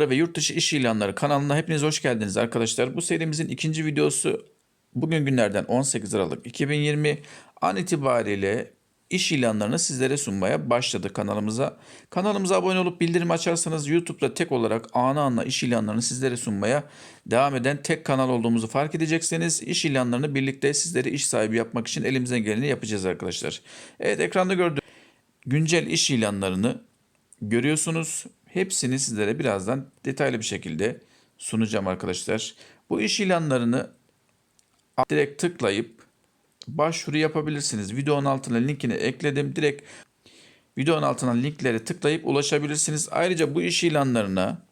ve yurt dışı iş ilanları kanalına hepiniz hoş geldiniz arkadaşlar. Bu serimizin ikinci videosu bugün günlerden 18 Aralık 2020 an itibariyle iş ilanlarını sizlere sunmaya başladı kanalımıza. Kanalımıza abone olup bildirim açarsanız YouTube'da tek olarak anı anla iş ilanlarını sizlere sunmaya devam eden tek kanal olduğumuzu fark edeceksiniz. İş ilanlarını birlikte sizleri iş sahibi yapmak için elimizden geleni yapacağız arkadaşlar. Evet ekranda gördüğünüz güncel iş ilanlarını görüyorsunuz. Hepsini sizlere birazdan detaylı bir şekilde sunacağım arkadaşlar. Bu iş ilanlarını direkt tıklayıp başvuru yapabilirsiniz. Videonun altına linkini ekledim. Direkt videonun altına linklere tıklayıp ulaşabilirsiniz. Ayrıca bu iş ilanlarına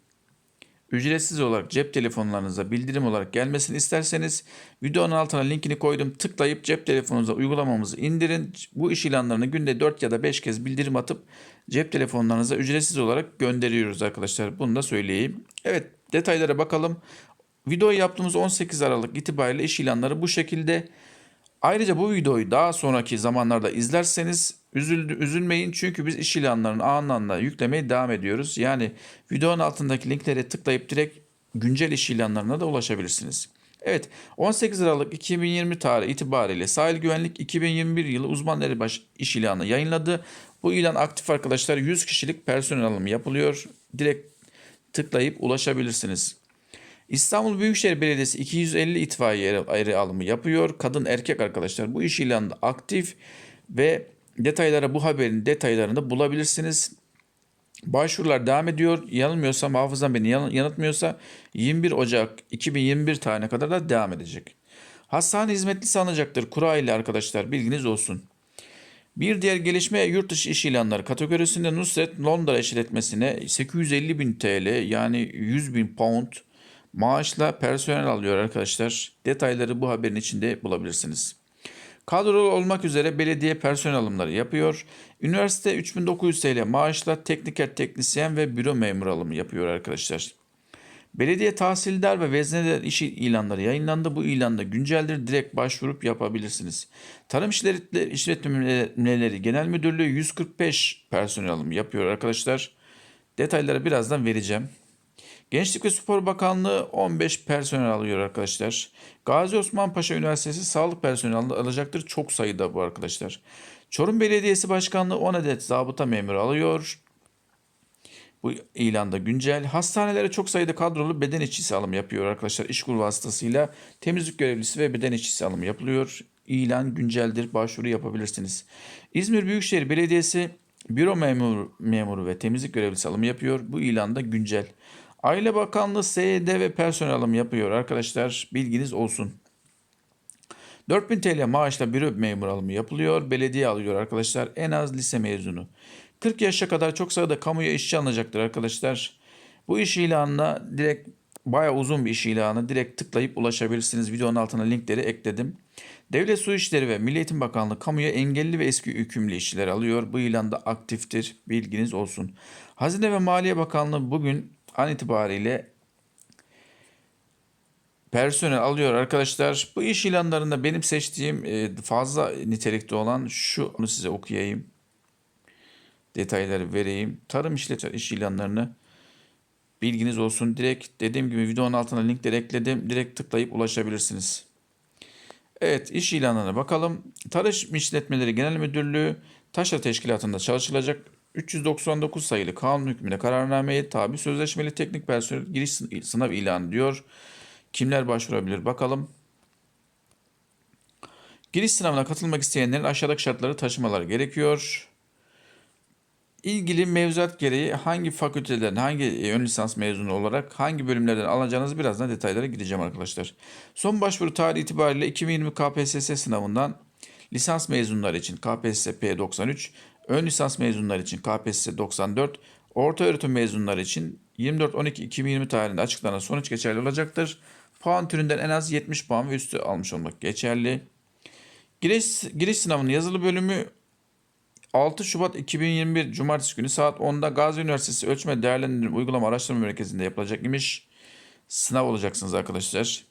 ücretsiz olarak cep telefonlarınıza bildirim olarak gelmesini isterseniz videonun altına linkini koydum. Tıklayıp cep telefonunuza uygulamamızı indirin. Bu iş ilanlarını günde 4 ya da 5 kez bildirim atıp cep telefonlarınıza ücretsiz olarak gönderiyoruz arkadaşlar. Bunu da söyleyeyim. Evet detaylara bakalım. Videoyu yaptığımız 18 Aralık itibariyle iş ilanları bu şekilde. Ayrıca bu videoyu daha sonraki zamanlarda izlerseniz üzüldü, üzülmeyin çünkü biz iş ilanlarını anlamda yüklemeye devam ediyoruz. Yani videonun altındaki linklere tıklayıp direkt güncel iş ilanlarına da ulaşabilirsiniz. Evet 18 Aralık 2020 tarihi itibariyle Sahil Güvenlik 2021 yılı uzmanları baş iş ilanı yayınladı. Bu ilan aktif arkadaşlar 100 kişilik personel alımı yapılıyor. Direkt tıklayıp ulaşabilirsiniz. İstanbul Büyükşehir Belediyesi 250 itfaiye eri alımı yapıyor. Kadın erkek arkadaşlar bu iş ilanında aktif ve detaylara bu haberin detaylarını bulabilirsiniz. Başvurular devam ediyor. Yanılmıyorsam hafızam beni yan- yanıltmıyorsa 21 Ocak 2021 tarihine kadar da devam edecek. Hastane hizmetlisi alınacaktır. Kura ile arkadaşlar bilginiz olsun. Bir diğer gelişme yurt dışı iş ilanları kategorisinde Nusret Londra işletmesine 850 bin TL yani 100 bin pound maaşla personel alıyor arkadaşlar. Detayları bu haberin içinde bulabilirsiniz. Kadrolu olmak üzere belediye personel alımları yapıyor. Üniversite 3900 TL maaşla tekniker teknisyen ve büro memur alımı yapıyor arkadaşlar. Belediye tahsildar ve veznedar iş ilanları yayınlandı. Bu ilanda günceldir. Direkt başvurup yapabilirsiniz. Tarım İşletmeleri Genel Müdürlüğü 145 personel alımı yapıyor arkadaşlar. Detayları birazdan vereceğim. Gençlik ve Spor Bakanlığı 15 personel alıyor arkadaşlar. Gazi Osman Paşa Üniversitesi sağlık personeli al- alacaktır. Çok sayıda bu arkadaşlar. Çorum Belediyesi Başkanlığı 10 adet zabıta memuru alıyor. Bu ilanda güncel. Hastanelere çok sayıda kadrolu beden işçisi alımı yapıyor arkadaşlar. İşkur vasıtasıyla temizlik görevlisi ve beden işçisi alımı yapılıyor. İlan günceldir. Başvuru yapabilirsiniz. İzmir Büyükşehir Belediyesi büro memuru, memuru ve temizlik görevlisi alımı yapıyor. Bu ilanda güncel. Aile Bakanlığı SYD ve personel alımı yapıyor arkadaşlar. Bilginiz olsun. 4000 TL maaşla büro memur alımı yapılıyor. Belediye alıyor arkadaşlar. En az lise mezunu. 40 yaşa kadar çok sayıda kamuya işçi alınacaktır arkadaşlar. Bu iş ilanına direkt bayağı uzun bir iş ilanı. Direkt tıklayıp ulaşabilirsiniz. Videonun altına linkleri ekledim. Devlet Su İşleri ve Milli Eğitim Bakanlığı kamuya engelli ve eski hükümlü işçiler alıyor. Bu ilanda aktiftir. Bilginiz olsun. Hazine ve Maliye Bakanlığı bugün an itibariyle personel alıyor arkadaşlar. Bu iş ilanlarında benim seçtiğim e, fazla nitelikte olan şu onu size okuyayım. Detayları vereyim. Tarım işletme iş ilanlarını bilginiz olsun. Direkt dediğim gibi videonun altına linkleri ekledim. Direkt tıklayıp ulaşabilirsiniz. Evet iş ilanlarına bakalım. Tarım İşletmeleri Genel Müdürlüğü Taşra Teşkilatı'nda çalışılacak 399 sayılı kanun hükmüne kararnameye tabi sözleşmeli teknik personel giriş sınav ilanı diyor. Kimler başvurabilir bakalım. Giriş sınavına katılmak isteyenlerin aşağıdaki şartları taşımaları gerekiyor. İlgili mevzuat gereği hangi fakülteden, hangi e, ön lisans mezunu olarak hangi bölümlerden alacağınızı birazdan detaylara gideceğim arkadaşlar. Son başvuru tarihi itibariyle 2020 KPSS sınavından lisans mezunları için KPSS P93, ön lisans mezunları için KPSS 94, orta öğretim mezunları için 24-12-2020 tarihinde açıklanan sonuç geçerli olacaktır. Puan türünden en az 70 puan ve üstü almış olmak geçerli. Giriş, giriş sınavının yazılı bölümü 6 Şubat 2021 Cumartesi günü saat 10'da Gazi Üniversitesi Ölçme Değerlendirme Uygulama Araştırma Merkezi'nde yapılacak imiş. Sınav olacaksınız arkadaşlar.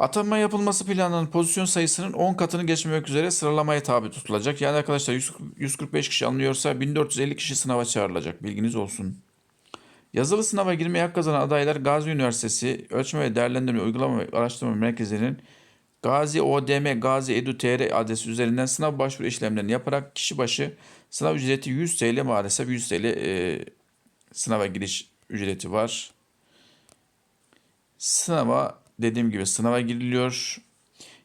Atanma yapılması planlanan pozisyon sayısının 10 katını geçmemek üzere sıralamaya tabi tutulacak. Yani arkadaşlar 100 145 kişi alınıyorsa 1450 kişi sınava çağrılacak. Bilginiz olsun. Yazılı sınava girmeye hak kazanan adaylar Gazi Üniversitesi Ölçme ve Değerlendirme Uygulama ve Araştırma Merkezi'nin Gazi ODM Gazi Edu.tr adresi üzerinden sınav başvuru işlemlerini yaparak kişi başı sınav ücreti 100 TL maalesef 100 TL e, sınava giriş ücreti var. Sınava dediğim gibi sınava giriliyor.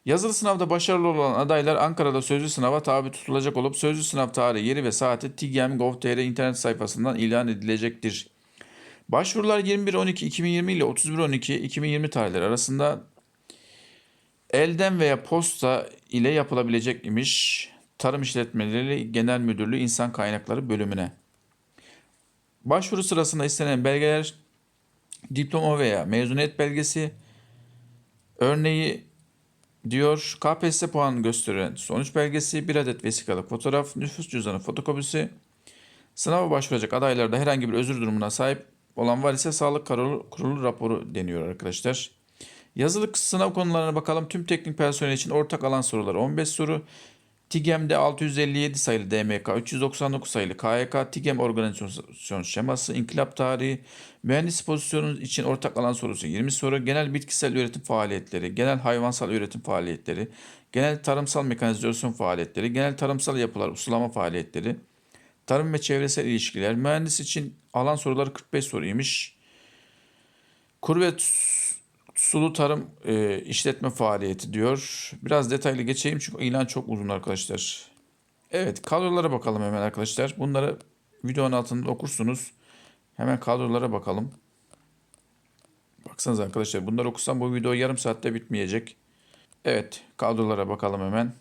Yazılı sınavda başarılı olan adaylar Ankara'da sözlü sınava tabi tutulacak olup sözlü sınav tarihi, yeri ve saati TİGEM.gov.tr internet sayfasından ilan edilecektir. Başvurular 21.12.2020 ile 31.12.2020 tarihleri arasında elden veya posta ile yapılabilecek imiş Tarım İşletmeleri Genel Müdürlüğü İnsan Kaynakları bölümüne. Başvuru sırasında istenen belgeler diploma veya mezuniyet belgesi örneği diyor KPSS puanı gösteren sonuç belgesi, bir adet vesikalık fotoğraf, nüfus cüzdanı fotokopisi, sınava başvuracak adaylarda herhangi bir özür durumuna sahip olan var ise sağlık kurulu, kurulu raporu deniyor arkadaşlar. Yazılı sınav konularına bakalım. Tüm teknik personel için ortak alan soruları 15 soru. TİGEM'de 657 sayılı DMK, 399 sayılı KYK, TİGEM organizasyon şeması, inkılap tarihi, mühendis pozisyonu için ortak alan sorusu 20 soru, genel bitkisel üretim faaliyetleri, genel hayvansal üretim faaliyetleri, genel tarımsal mekanizasyon faaliyetleri, genel tarımsal yapılar, usulama faaliyetleri, tarım ve çevresel ilişkiler, mühendis için alan soruları 45 soruymuş. Kuru ve sulu tarım e, işletme faaliyeti diyor. Biraz detaylı geçeyim çünkü ilan çok uzun arkadaşlar. Evet kadrolara bakalım hemen arkadaşlar. Bunları videonun altında okursunuz. Hemen kadrolara bakalım. Baksanıza arkadaşlar bunları okusam bu video yarım saatte bitmeyecek. Evet kadrolara bakalım hemen.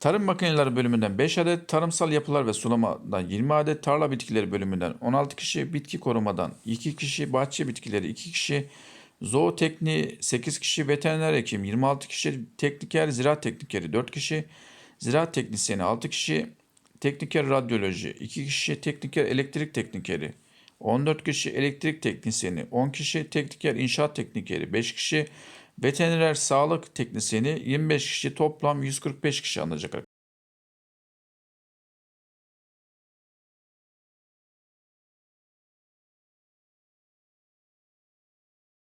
Tarım makineleri bölümünden 5 adet, tarımsal yapılar ve sulamadan 20 adet, tarla bitkileri bölümünden 16 kişi, bitki korumadan 2 kişi, bahçe bitkileri 2 kişi, Zootekni 8 kişi, veteriner hekim 26 kişi, tekniker, ziraat teknikeri 4 kişi, ziraat teknisyeni 6 kişi, tekniker radyoloji 2 kişi, tekniker elektrik teknikeri 14 kişi, elektrik teknisyeni 10 kişi, tekniker inşaat teknikeri 5 kişi, veteriner sağlık teknisyeni 25 kişi, toplam 145 kişi alınacak